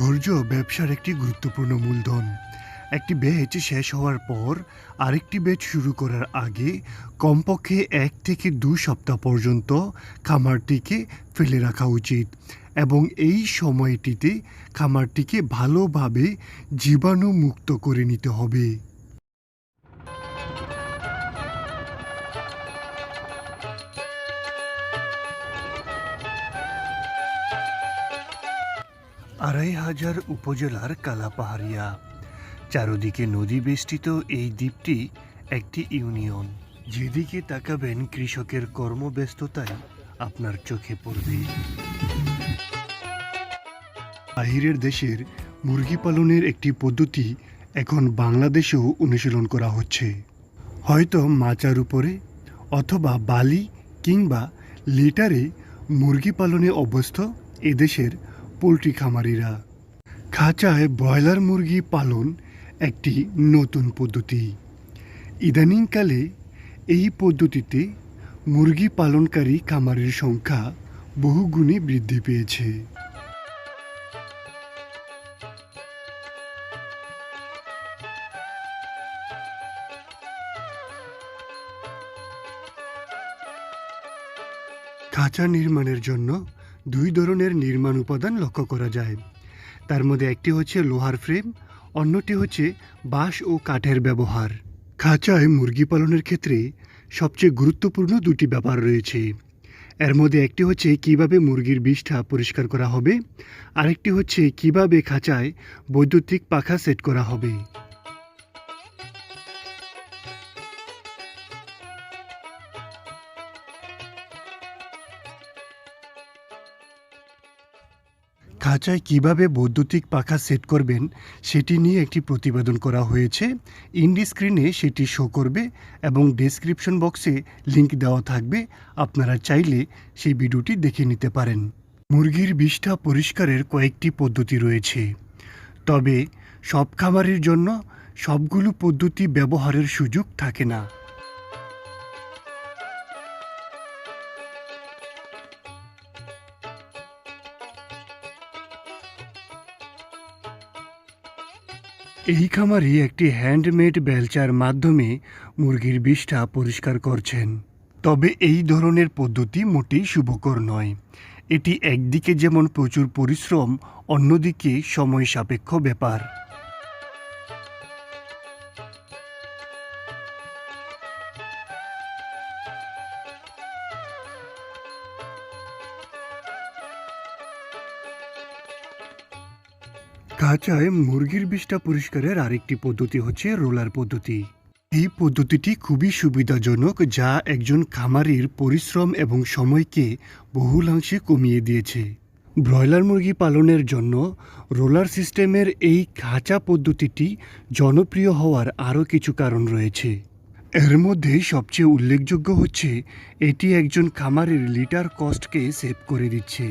ধৈর্য ব্যবসার একটি গুরুত্বপূর্ণ মূলধন। একটি ব্যাচ শেষ হওয়ার পর আরেকটি ব্যাচ শুরু করার আগে কমপক্ষে এক থেকে দু সপ্তাহ পর্যন্ত খামারটিকে ফেলে রাখা উচিত এবং এই সময়টিতে খামারটিকে ভালোভাবে জীবাণুমুক্ত করে নিতে হবে। আড়াই হাজার উপজেলার কালাপাহাড়িয়া। চারদিকে নদী বেষ্টিত এই দ্বীপটি একটি ইউনিয়ন। যেদিকে তাকাবেন কৃষকের কর্মব্যস্ততায় আপনার চোখে পড়বে। বাহিরের দেশের মুরগি পালনের একটি পদ্ধতি এখন বাংলাদেশেও অনুশীলন করা হচ্ছে। হয়তো মাচার উপরে অথবা বালি কিংবা লিটারে মুরগি পালনে অভ্যস্ত এদেশের পোলট্রি খামারিরা। খাঁচায় ব্রয়লার মুরগি পালন একটি নতুন পদ্ধতি। ইদানিংকালে এই পদ্ধতিতে মুরগি পালনকারী খামারের সংখ্যা বহুগুণে বৃদ্ধি পেয়েছে। খাঁচা নির্মাণের জন্য দুই ধরনের নির্মাণ উপাদান লক্ষ্য করা যায়। তার মধ্যে একটি হচ্ছে লোহার ফ্রেম, অন্যটি হচ্ছে বাঁশ ও কাঠের ব্যবহার। খাঁচায় মুরগি পালনের ক্ষেত্রে সবচেয়ে গুরুত্বপূর্ণ দুটি ব্যাপার রয়েছে। এর মধ্যে একটি হচ্ছে কীভাবে মুরগির বিষটা পরিষ্কার করা হবে, আরেকটি হচ্ছে কীভাবে খাঁচায় বৈদ্যুতিক পাখা সেট করা হবে। খাঁচায় কীভাবে বৈদ্যুতিক পাখা সেট করবেন সেটি নিয়ে একটি প্রতিবেদন করা হয়েছে। ইন্ডি স্ক্রিনে সেটি শো করবে এবং ডেসক্রিপশন বক্সে লিংক দেওয়া থাকবে। আপনারা চাইলে সেই ভিডিওটি দেখে নিতে পারেন। মুরগির বিষটা পরিষ্কারের কয়েকটি পদ্ধতি রয়েছে। তবে সব খামারের জন্য সবগুলো পদ্ধতি ব্যবহারের সুযোগ থাকে না। এই খামারি একটি হ্যান্ডমেড বেলচার মাধ্যমে মুরগির বিষটা পরিষ্কার করছেন। তবে এই ধরনের পদ্ধতি মোটেই শুভকর নয়। এটি একদিকে যেমন প্রচুর পরিশ্রম, অন্যদিকে সময় সাপেক্ষ ব্যাপার। খাঁচায় মুরগির বিষটা পরিষ্কারের আরেকটি পদ্ধতি হচ্ছে রোলার পদ্ধতি। এই পদ্ধতিটি খুবই সুবিধাজনক যা একজন খামারির পরিশ্রম এবং সময়কে বহুলাংশে কমিয়ে দিয়েছে। ব্রয়লার মুরগি পালনের জন্য রোলার সিস্টেমের এই খাঁচা পদ্ধতিটি জনপ্রিয় হওয়ার আরও কিছু কারণ রয়েছে। এর মধ্যে সবচেয়ে উল্লেখযোগ্য হচ্ছে, এটি একজন খামারের লিটার কস্টকে সেভ করে দিচ্ছে।